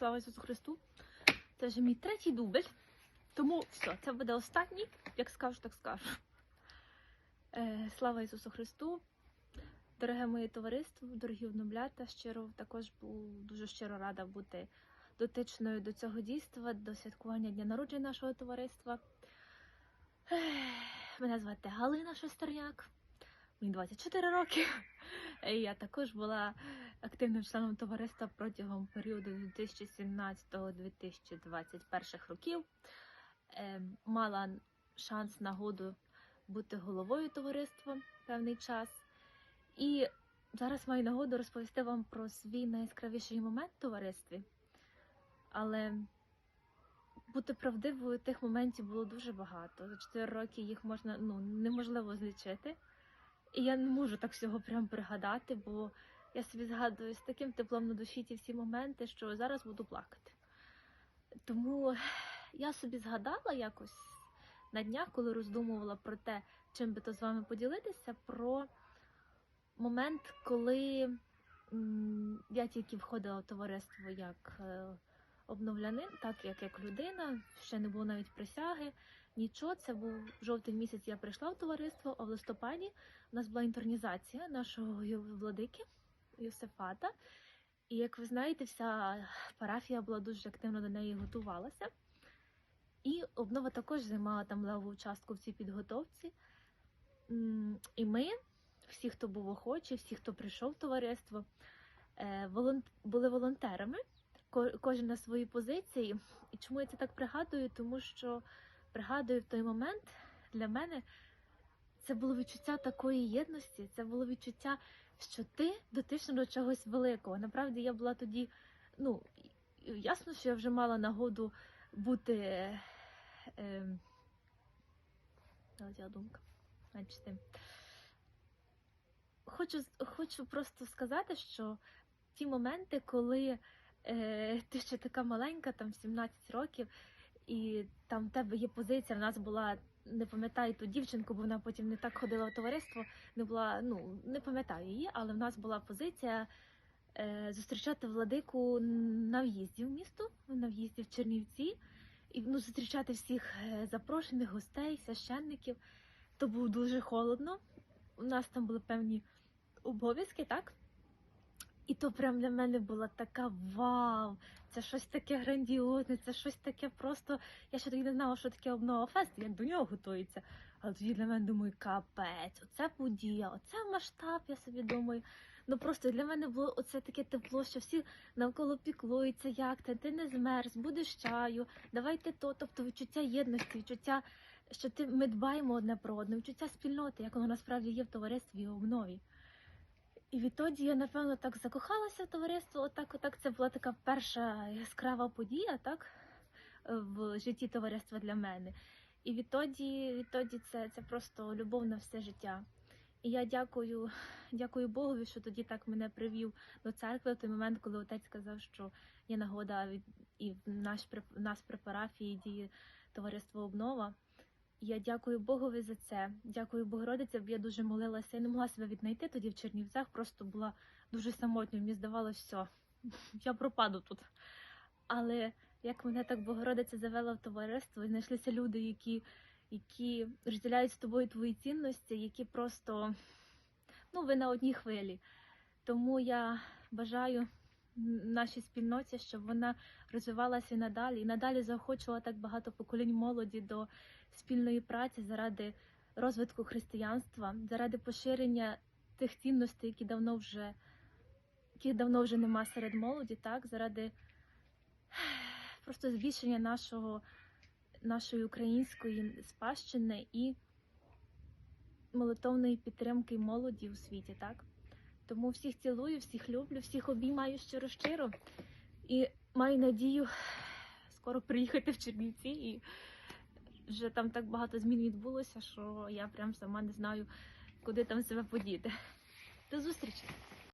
Слава Ісусу Христу! Це вже мій третій дубль. Тому все, це буде останній. Як скажу, так скажу. Е, слава Ісусу Христу! Дороге моє товариство, дорогі обновлята, щиро також дуже щиро рада бути дотичною до цього дійства, до святкування дня народження нашого товариства. Ех, Мене звати Галина Шестерняк, мені 24 роки. І Я також була активним членом товариства протягом періоду 2017-2021 років. Е, Мала шанс нагоду бути головою товариства певний час. І зараз маю нагоду розповісти вам про свій найяскравіший момент в товаристві. Але бути правдивою тих моментів було дуже багато. За 4 роки їх можна ну, неможливо злічити. І я не можу так всього прям пригадати, бо я собі згадую з таким теплом на душі ті всі моменти, що зараз буду плакати. Тому я собі згадала якось на днях, коли роздумувала про те, чим би то з вами поділитися, про момент, коли я тільки входила в товариство як е, обновлянин, так як, як людина, ще не було навіть присяги, нічого. Це був жовтий місяць, я прийшла в товариство, а в листопаді у нас була інтернізація нашого владики Йосифата. І як ви знаєте, вся парафія була дуже активно до неї готувалася. І обнова також займала там леву частку в цій підготовці. І ми, всі, хто був охочий, всі, хто прийшов в товариство, е, були волонтерами, ко- кожен на своїй позиції. І чому я це так пригадую? Тому що пригадую в той момент для мене це було відчуття такої єдності, це було відчуття, що ти дотична до чогось великого. Направді я була тоді, ну ясно, що я вже мала нагоду бути. Е, е, думка. Тим. Хочу, хочу просто сказати, що ті моменти, коли е, ти ще така маленька, там 17 років, і там в тебе є позиція. В нас була, не пам'ятаю ту дівчинку, бо вона потім не так ходила в товариство, не була, ну не пам'ятаю її, але в нас була позиція е, зустрічати владику на в'їзді в місто, на в'їзді в Чернівці, і ну, зустрічати всіх е, запрошених гостей, священників. То було дуже холодно. У нас там були певні обов'язки, так? І то прям для мене була така вау! Це щось таке грандіозне, це щось таке просто. Я ще тоді не знала, що таке обнова фест, як до нього готується. Але тоді для мене думаю, капець, оце подія, оце масштаб, я собі думаю. Ну просто для мене було оце таке тепло, що всі навколо піклуються, як ти, ти не змерз, будеш чаю, давайте то. Тобто відчуття єдності, відчуття, що ти ми дбаємо одне про одне, відчуття спільноти, як воно насправді є в товаристві і обнові. І відтоді я, напевно, так закохалася в товариство. Отак, отак це була така перша яскрава подія, так, в житті товариства для мене. І відтоді, відтоді це, це просто любов на все життя. І я дякую, дякую Богові, що тоді так мене привів до церкви в той момент, коли отець сказав, що є нагода від і в наш в нас при парафії діє товариство обнова. Я дякую Богові за це. Дякую Богородиці, бо я дуже молилася. Я не могла себе віднайти тоді в Чернівцях, просто була дуже самотньо. Мені здавалося, все, я пропаду тут. Але як мене так Богородиця завела в товариство, і знайшлися люди, які, які розділяють з тобою твої цінності, які просто ну, ви на одній хвилі. Тому я бажаю нашій спільноті, щоб вона розвивалася і надалі, і надалі заохочувала так багато поколінь молоді до спільної праці заради розвитку християнства, заради поширення тих цінностей, які давно вже яких давно вже нема серед молоді, так, заради просто збільшення нашого, нашої української спадщини і молитовної підтримки молоді у світі, так? Тому всіх цілую, всіх люблю, всіх обіймаю щиро щиро і маю надію скоро приїхати в Чернівці і вже там так багато змін відбулося, що я прям сама не знаю, куди там себе подіти. До зустрічі!